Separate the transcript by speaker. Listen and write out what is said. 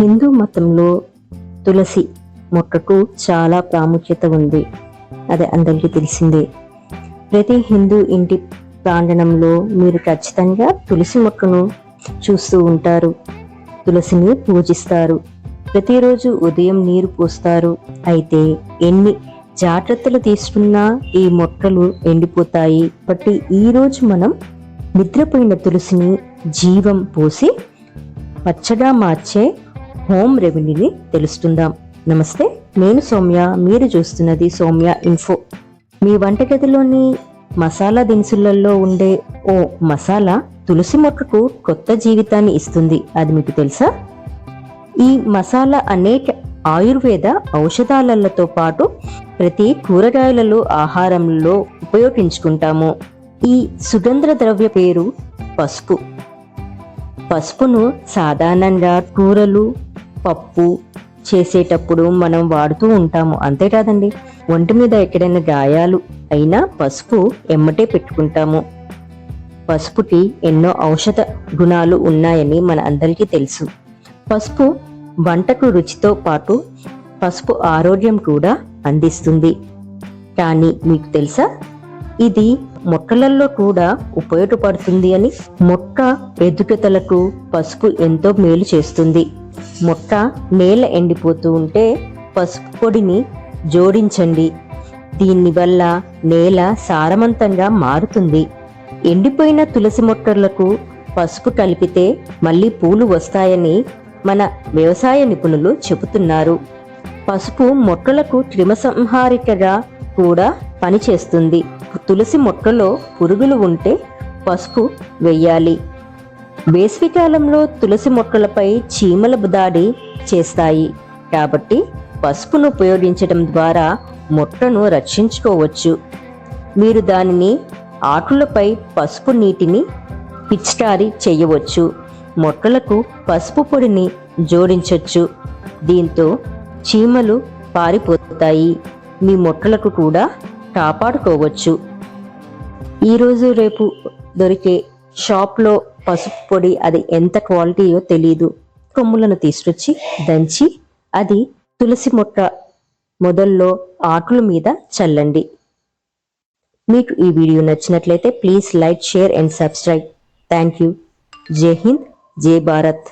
Speaker 1: హిందూ మతంలో తులసి మొక్కకు చాలా ప్రాముఖ్యత ఉంది. అది అందరికీ తెలిసిందే. ప్రతి హిందూ ఇంటి ప్రాంగణంలో మీరు ఖచ్చితంగా తులసి మొక్కను చూస్తూ ఉంటారు. తులసిని పూజిస్తారు. ప్రతిరోజు ఉదయం నీరు పోస్తారు. అయితే ఎన్ని జాగ్రత్తలు తీసుకున్నా ఈ మొక్కలు ఎండిపోతాయి. బట్టి ఈరోజు మనం నిద్రపోయిన తులసిని జీవం పోసి పచ్చగా మార్చే హోమ్ రెవెన్యూని తెలుస్తుందాం. నమస్తే నేను సౌమ్య. మీరు చూస్తున్నది సౌమ్య ఇన్ఫో. మీ వంటగదిలోని మసాలా దినుసులలో ఉండే ఓ మసాలా తులసి మొక్కకు కొత్త జీవితాన్ని ఇస్తుంది. అది మీకు తెలుసా? ఈ మసాలా అనేక ఆయుర్వేద ఔషధాలతో పాటు ప్రతి కూరగాయలలో ఆహారంలో ఉపయోగించుకుంటాము. ఈ సుగంధ ద్రవ్య పేరు పసుపు. పసుపును సాధారణంగా కూరలు పప్పు చేసేటప్పుడు మనం వాడుతూ ఉంటాము. అంతేకాదండి ఒంటి మీద ఎక్కడైనా గాయాలు అయినా పసుపు ఎమ్మటే పెట్టుకుంటాము. పసుపుకి ఎన్నో ఔషధ గుణాలు ఉన్నాయని మన అందరికీ తెలుసు. పసుపు వంటకు రుచితో పాటు పసుపు ఆరోగ్యం కూడా అందిస్తుంది. కానీ మీకు తెలుసా? ఇది మొక్కలలో కూడా ఉపయోగపడుతుంది అని మొక్క ఎదుగుదలకు పసుపు ఎంతో మేలు చేస్తుంది. మొక్క నేల ఎండిపోతూ ఉంటే పసుపు పొడిని జోడించండి. దీనివల్ల నేల సారవంతంగా మారుతుంది. ఎండిపోయిన తులసి మొక్కలకు పసుపు కలిపితే మళ్ళీ పూలు వస్తాయని మన వ్యవసాయ నిపుణులు చెబుతున్నారు. పసుపు మొక్కలకు క్రిమసంహారికగా కూడా పనిచేస్తుంది. తులసి మొక్కలో పురుగులు ఉంటే పసుపు వెయ్యాలి వేసవికాలంలో తులసి మొక్కలపై చీమల దాడి చేస్తాయి. కాబట్టి పసుపును ఉపయోగించడం ద్వారా మొట్టను రక్షించుకోవచ్చు. మీరు దానిని ఆకులపై పసుపు నీటిని పిచికారి చేయవచ్చు. మొక్కలకు పసుపు పొడిని జోడించవచ్చు దీంతో చీమలు పారిపోతాయి. మీ మొక్కలకు కూడా కాపాడుకోవచ్చు. ఈరోజు రేపు దొరికే షాప్లో పసుపు పొడి అది ఎంత క్వాలిటీయో తెలియదు కొమ్ములను తీసుకొచ్చి దంచి అది తులసి మొక్క మొదల్లో ఆకుల మీద చల్లండి. మీకు ఈ వీడియో నచ్చినట్లయితే please like share and subscribe. Thank you. జై హింద్ జై భారత్.